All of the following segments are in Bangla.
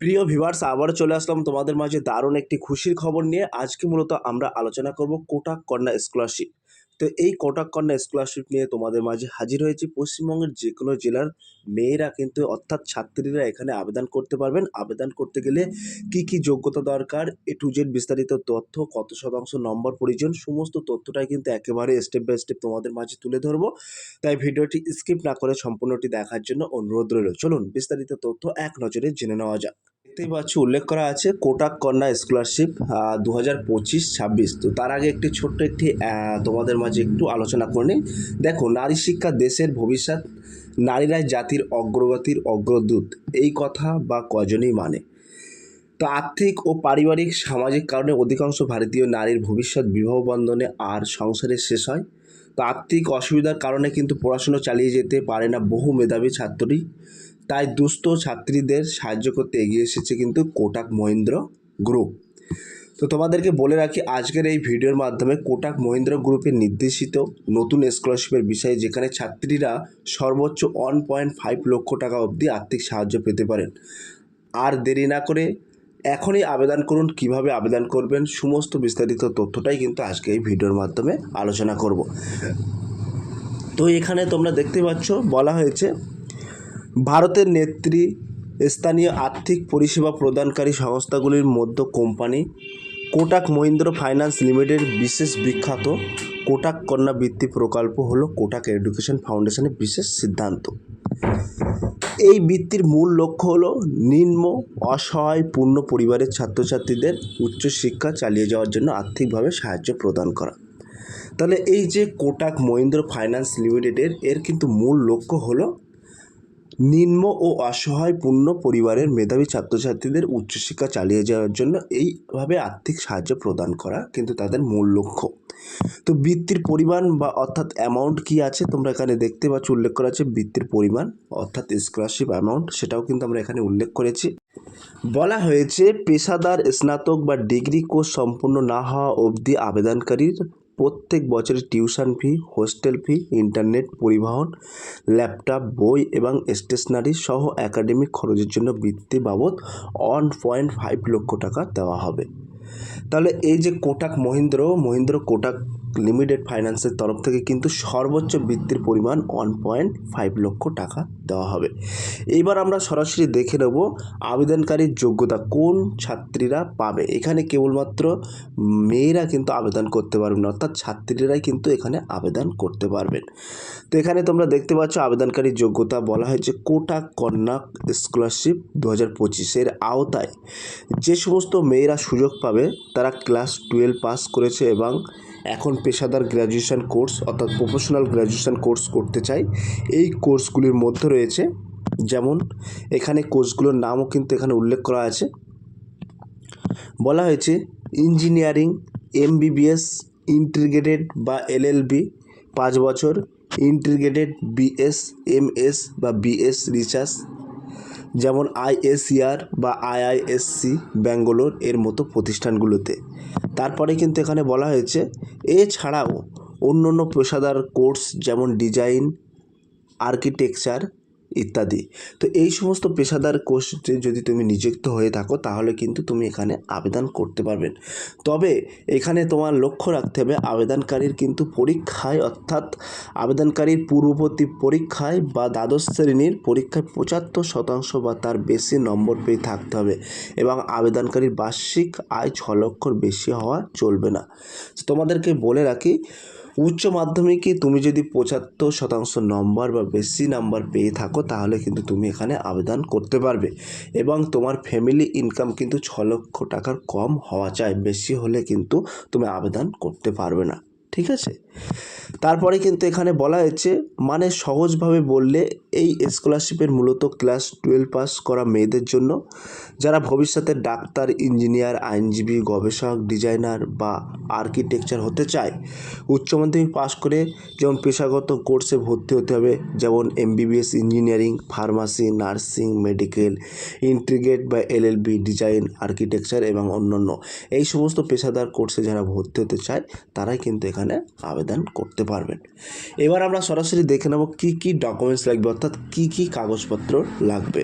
প্রিয় ভিভার্স আবারও চলে আসলাম তোমাদের মাঝে দারুণ একটি খুশির খবর নিয়ে। আজকে মূলত আমরা আলোচনা করব কোটাক কন্যা স্কলারশিপ তো এই কোটাক কন্যা স্কলারশিপ নিয়ে তোমাদের মাঝে হাজির হয়েছি। পশ্চিমবঙ্গের যে কোনো জেলার মেয়েরা কিন্তু, অর্থাৎ ছাত্রীরা এখানে আবেদন করতে পারবেন। আবেদন করতে গেলে কি কি যোগ্যতা দরকার এ টু জেড বিস্তারিত তথ্য, কত শতাংশ নম্বর প্রয়োজন, সমস্ত তথ্যটাই কিন্তু একেবারে স্টেপ বাই স্টেপ তোমাদের মাঝে তুলে ধরবো। তাই ভিডিওটি স্কিপ না করে সম্পূর্ণটি দেখার জন্য অনুরোধ রইল। চলুন বিস্তারিত তথ্য এক নজরে জেনে নেওয়া যাক। দেখতেই পাচ্ছ উল্লেখ করা আছে, কোটাক কন্যা স্কলারশিপ দু হাজার পঁচিশ, ছাব্বিশ। তো তার আগে একটি ছোট্ট একটি তোমাদের মাঝে একটু আলোচনা করে নিই। দেখো, নারী শিক্ষা দেশের ভবিষ্যৎ নারীরাই জাতির অগ্রগতির অগ্রদূত। এই কথা বা কজনই মানে? তো আর্থিক ও পারিবারিক সামাজিক কারণে অধিকাংশ ভারতীয় নারীর ভবিষ্যৎ বিবাহ বন্ধনে আর সংসারে শেষ হয়। তো আর্থিক অসুবিধার কারণে কিন্তু পড়াশুনো চালিয়ে যেতে পারে না বহু মেধাবী ছাত্রী। তাই দুস্থ ছাত্রীদের সাহায্য করতে এগিয়ে এসেছে কিন্তু কোটাক মহিন্দ্র গ্রুপ। তো তোমাদেরকে বলে রাখি, আজকের এই ভিডিওর মাধ্যমে কোটাক মহিন্দ্র গ্রুপের নির্দেশিত নতুন স্কলারশিপের বিষয়ে যেখানে ছাত্রীরা সর্বোচ্চ ওয়ান পয়েন্ট ফাইভ লক্ষ টাকা অবধি আর্থিক সাহায্য পেতে পারেন। আর দেরি না করে এখনই আবেদন করুন, কীভাবে আবেদন করবেন, সমস্ত বিস্তারিত তথ্যটাই কিন্তু আজকে এই ভিডিওর মাধ্যমে আলোচনা করব। তো এখানে তোমরা দেখতে পাচ্ছ, বলা হয়েছে ভারতের নেত্রী, স্থানীয় আর্থিক পরিষেবা প্রদানকারী সংস্থাগুলির মধ্যে company, Kotak Mahindra finance limited বিশেষ বিখ্যাত কোটাক কন্যা বৃত্তি প্রকল্প হলো কোটাক এডুকেশন ফাউন্ডেশনের বিশেষ সিদ্ধান্ত। এই বৃত্তির মূল লক্ষ্য হলো নিম্ন অসহায় পূর্ণ পরিবারের ছাত্রছাত্রীদের উচ্চশিক্ষা চালিয়ে যাওয়ার জন্য আর্থিকভাবে সাহায্য প্রদান করা। তাহলে এই যে কোটাক মহিন্দ্র ফাইন্যান্স লিমিটেডের, এর কিন্তু মূল লক্ষ্য হলো নিম্ন ও অসহায় পূর্ণ পরিবারের মেধাবী ছাত্রছাত্রীদের উচ্চশিক্ষা চালিয়ে যাওয়ার জন্য এইভাবে আর্থিক সাহায্য প্রদান করা কিন্তু তাদের মূল লক্ষ্য। তো বৃত্তির পরিমাণ বা অর্থাৎ অ্যামাউন্ট কি আছে তোমরা এখানে দেখতে পাচ্ছ, উল্লেখ করা আছে বৃত্তির পরিমাণ অর্থাৎ স্কলারশিপ অ্যামাউন্ট সেটাও কিন্তু আমরা এখানে উল্লেখ করেছি। বলা হয়েছে, পেশাদার, স্নাতক বা ডিগ্রি কোর্স সম্পূর্ণ না হওয়া অবধি আবেদনকারীর প্রত্যেক বছরের tuition fee, hostel fee, internet পরিবহন, ল্যাপটপ, বই এবং স্টেশনারি সহ একাডেমিক খরচের জন্য বৃত্তি বাবদ ওয়ান পয়েন্ট ফাইভ লক্ষ টাকা দেওয়া হবে। তাহলে এই যে কোটাক মহিন্দ্র মহিন্দ্র কোটাক লিমিটেড ফাইন্যান্সের তরফ থেকে কিন্তু সর্বোচ্চ বৃত্তির পরিমাণ ওয়ান পয়েন্ট ফাইভ লক্ষ টাকা দেওয়া হবে। এইবার আমরা সরাসরি দেখে নেব আবেদনকারীর যোগ্যতা কোন ছাত্রীরা পাবে। এখানে কেবলমাত্র মেয়েরা কিন্তু আবেদন করতে পারবেন, অর্থাৎ ছাত্রীরাই কিন্তু এখানে আবেদন করতে পারবেন। তো এখানে তোমরা দেখতে পাচ্ছ আবেদনকারীর যোগ্যতা বলা হয়েছে কোটাক কন্যা স্কলারশিপ দু হাজার পঁচিশের আওতায়। যে সমস্ত মেয়েরা সুযোগ পাবে, তারা ক্লাস টুয়েলভ পাস করেছে এবং এখন পেশাদার গ্র্যাজুয়েশন কোর্স অর্থাৎ প্রফেশনাল গ্র্যাজুয়েশন কোর্স করতে চাই। এই কোর্সগুলির মধ্যে রয়েছে, যেমন এখানে কোর্সগুলোর নামও কিন্তু এখানে উল্লেখ করা আছে। বলা হয়েছে ইঞ্জিনিয়ারিং এমবিবিএস ইন্টিগ্রেটেড বা এলএলবি পাঁচ বছর ইন্টিগ্রেটেড বিএস এমএস বা বিএস রিসার্চ যেমন আইএসিআর বা আইআইএসসি ব্যাঙ্গালোর এর মতো প্রতিষ্ঠানগুলোতে। তারপরে কিন্তু এখানে বলা হয়েছে এছাড়াও অন্য অন্য পেশাদার কোর্স যেমন ডিজাইন আর্কিটেকচার ইত্যাদি। তো এই সমস্ত পেশাদার কোর্সে যদি তুমি নিযুক্ত হয়ে থাকো, তাহলে কিন্তু তুমি এখানে আবেদন করতে পারবেন। তবে এখানে তোমার লক্ষ্য রাখতে হবে, আবেদনকারীর কিন্তু পরীক্ষায়, অর্থাৎ আবেদনকারীর পূর্ববর্তী পরীক্ষায় বা দ্বাদশ শ্রেণির পরীক্ষায় পঁচাত্তর শতাংশ বা তার বেশি নম্বর পেয়ে থাকতে হবে এবং আবেদনকারীর বার্ষিক আয় ছ লক্ষর বেশি হওয়া চলবে না। তোমাদেরকে বলে রাখি উচ্চ মাধ্যমিকে তুমি যদি পঁচাত্তর শতাংশ নম্বর বা বেশি নাম্বার পেয়ে থাকো, তাহলে কিন্তু তুমি এখানে আবেদন করতে পারবে। এবং তোমার ফ্যামিলি ইনকাম কিন্তু ছ লক্ষ টাকার কম হওয়া চাই। বেশি হলে কিন্তু তুমি আবেদন করতে পারবে না। ঠিক আছে? তারপরে কিন্তু এখানে বলা হয়েছে মানে সহজভাবে বললে এই স্কলারশিপের মূলত ক্লাস টুয়েলভ পাস করা মেয়েদের জন্য। যারা ভবিষ্যতে ডাক্তার ইঞ্জিনিয়ার আইনজীবী, গবেষক ডিজাইনার বা আর্কিটেকচার হতে চায়, উচ্চ মাধ্যমিক পাস করে যেমন পেশাগত কোর্সে ভর্তি হতে হবে, যেমন MBBS engineering pharmacy nursing medical integrate বা এলএলবি ডিজাইন আর্কিটেকচার এবং অন্যান্য। এই সমস্ত পেশাদার কোর্সে যারা ভর্তি হতে চায়, তারাই কিন্তু এখানে আবেদন করতে পারবেন। এবার আমরা সরাসরি দেখে নেব কী কী ডকুমেন্টস লাগবে, অর্থাৎ কী কী কাগজপত্র লাগবে।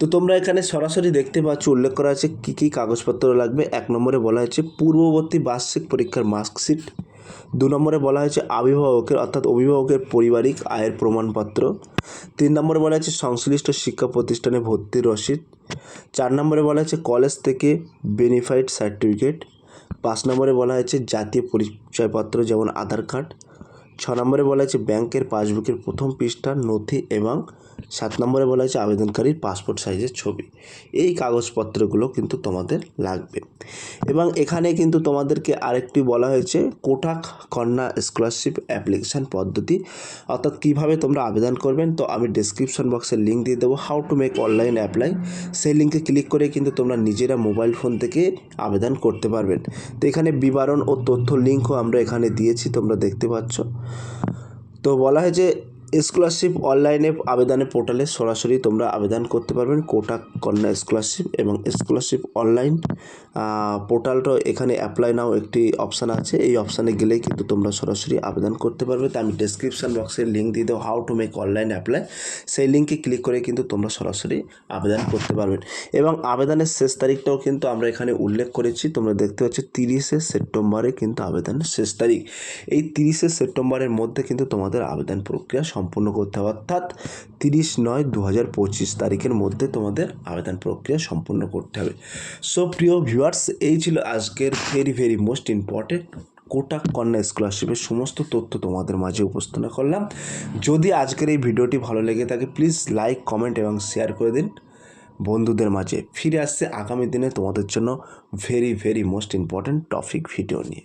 তো তোমরা এখানে সরাসরি দেখতে পাচ্ছ, উল্লেখ করা আছে কী কী কাগজপত্র লাগবে। এক নম্বরে বলা হয়েছে পূর্ববর্তী বার্ষিক পরীক্ষার মার্কশিট। দু নম্বরে বলা হয়েছে অভিভাবকের, অর্থাৎ অভিভাবকের পারিবারিক আয়ের প্রমাণপত্র। তিন নম্বরে বলা হয়েছে সংশ্লিষ্ট শিক্ষা প্রতিষ্ঠানে ভর্তির রসিদ। চার নম্বরে বলা হয়েছে কলেজ থেকে বেনিফাইড সার্টিফিকেট পাঁচ নম্বরে বলা হয়েছে জাতীয় পরিচয়পত্র যেমন আধার কার্ড ছ নম্বরে বলা হয়েছে ব্যাংকের পাসবুকের প্রথম পৃষ্ঠার নথি এবং সাত নম্বরে বলা হয়েছে আবেদনকারীর পাসপোর্ট সাইজের ছবি। এই কাগজপত্রগুলো কিন্তু তোমাদের লাগবে। এবং এখানে কিন্তু তোমাদেরকে আরেকটি বলা হয়েছে, কোটাক কন্যা স্কলারশিপ অ্যাপ্লিকেশান পদ্ধতি। অর্থাৎ কীভাবে তোমরা আবেদন করবেন, তো আমি ডিসক্রিপশন বক্সে লিঙ্ক দিয়ে দেবো। How to make online apply সেই লিঙ্কে ক্লিক করে কিন্তু তোমরা নিজেরা মোবাইল ফোন থেকে আবেদন করতে পারবেন। তো এখানে বিবরণ ও তথ্য লিঙ্কও আমরা এখানে দিয়েছি, তোমরা দেখতে পাচ্ছ। তো বলা হয়েছে স্কলারশিপ অনলাইনে আবেদনের পোর্টালে সরাসরি তোমরা আবেদন করতে পারবেন কোটাক কন্যা স্কলারশিপ এবং স্কলারশিপ অনলাইন পোর্টালটা এখানে অ্যাপ্লাই নাও একটি অপশান আছে। এই অপশানে গেলেই কিন্তু তোমরা সরাসরি আবেদন করতে পারবে। তো আমি ডেসক্রিপশন বক্সে লিঙ্ক দিয়ে দেবো how to make online apply সেই লিঙ্কে ক্লিক করে কিন্তু তোমরা সরাসরি আবেদন করতে পারবেন। এবং আবেদনের শেষ তারিখটাও কিন্তু আমরা এখানে উল্লেখ করেছি। তোমরা দেখতে পাচ্ছ তিরিশে সেপ্টেম্বরে কিন্তু আবেদনের শেষ তারিখ। এই তিরিশে সেপ্টেম্বরের মধ্যে কিন্তু তোমাদের আবেদন প্রক্রিয়া সম্পূর্ণ করতে হবে। অর্থাৎ তিরিশ নয় দু হাজার পঁচিশ তারিখের মধ্যে তোমাদের আবেদন প্রক্রিয়া সম্পূর্ণ করতে হবে। সো প্রিয় ভিউয়ার্স এই ছিল আজকের very very most important Kotak Kanya স্কলারশিপের সমস্ত তথ্য তোমাদের মাঝে উপস্থাপনা করলাম। যদি আজকের এই ভিডিওটি ভালো লেগে থাকে প্লিজ লাইক কমেন্ট এবং শেয়ার করে দিন। বন্ধুদের মাঝে ফিরে আসছে আগামী দিনে তোমাদের জন্য very very most important topic video নিয়ে।